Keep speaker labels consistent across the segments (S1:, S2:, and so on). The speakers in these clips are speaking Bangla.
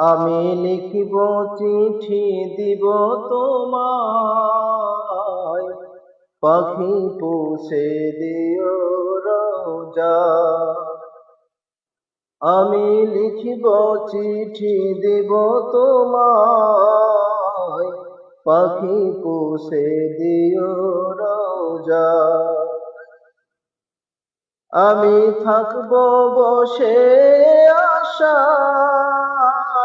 S1: আমি লিখিব চিঠি দিব তোমায়। পাখি পুষে দিও রোজা। আমি লিখিব চিঠি দিব তোমায়। পাখি পুষে দিও রোজা। আমি থাকব বসে আশায়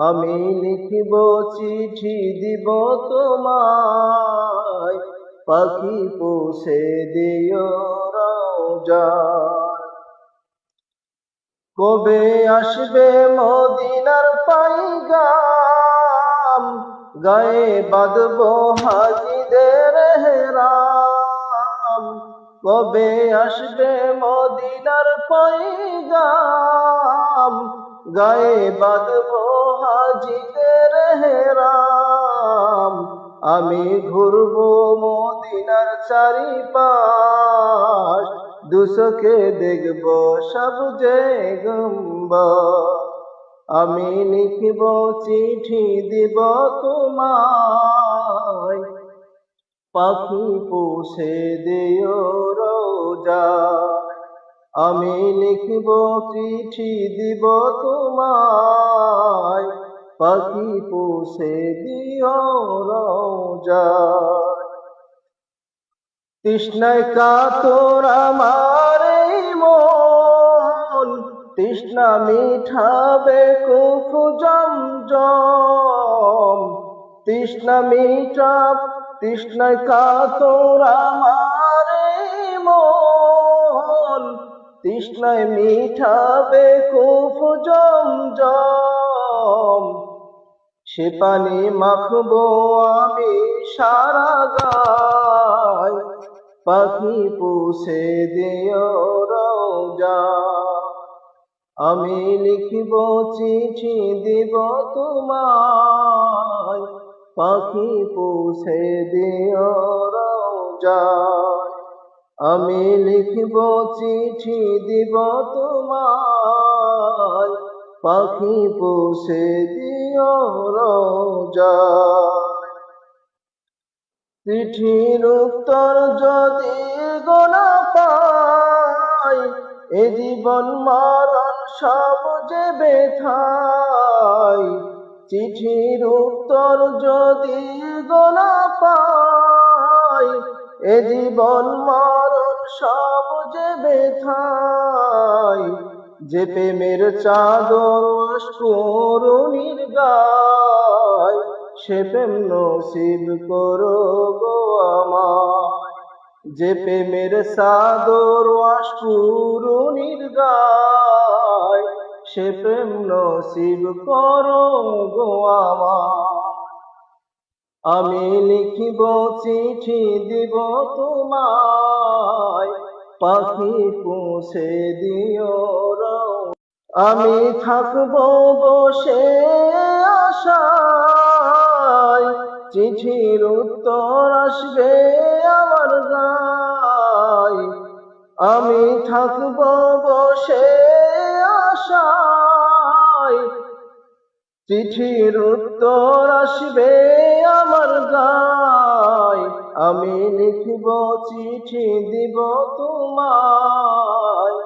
S1: আমি লিখিব চিঠি দিব তোমায়। পাখি পুষে দিও রোজা। কবে আসবে মদিনার পাইগাম? গায়ে বাঁধব হাজিদের হেরাম। কবে আসবে মদিনার পাইগাম? গায়ে বাঁধব হাজিদের হেরাম আমি ঘুরব মদিনার চারিপাশ। দুসকে দেখব সবজে গম্ব আমি লিখব চিঠি দিব তোমায়। পাখি পুষে দিও রোজা। আমি লিখব চিঠি দিব তোমায়, পাখি পুষে দিও রোজা তৃষ্ণায় কাতর আমার মন, তৃষ্ণা মিঠাবে কুফু জমজম। তৃষ্ণা মিঠাব তৃষ্ণায় কাতর আমার তৃষ্ণায় মিঠাবে কুফু জমজম। সে পানি মাখবো আমি সারা গায়, পাখি পুষে দিও রোজা। আমি লিখব চিঠি দিব তোমায়, পাখি পুষে দিও রোজা। আমি লিখব চিঠি দিব তোমায়। পাখি পুষে দিও রোজা। চিঠির উত্তর যদি গোনা পাই, এ জীবন মরণ সব যে বেথাই চিঠির উত্তর যদি গোনা পাই, এ জীবন মরণ সব যে বেথাই যে প্রেমের চাদর করুণীর গায় সে প্রেম নসিব করো গো আমায়। যে প্রেমের সাদর অস্ফুরুনির গায় সে প্রেম নসিব করো গো আমায়। আমি লিখিব, চিঠি দিব তোমায়, পাখি পুষে দিও আমি থাকব বসে আশায়, চিঠির উত্তর আসবে আমার গায়। আমি থাকব বসে চিঠির উত্তর আসবে আমার গায়। আমি লিখব, চিঠি দিব তোমায়।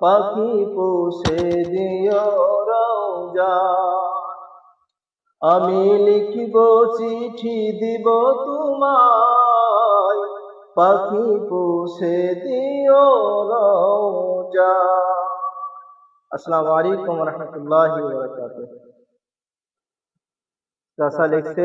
S1: পাখি পুষে দিও রোজা আমি লিখব, চিঠি দিব তোমায়। পাখি পুষে দিও রোজা আসসালামু আলাইকুম রহমতুল্লাহি ওয়া বারাকাতুহু। চাষা লিখছে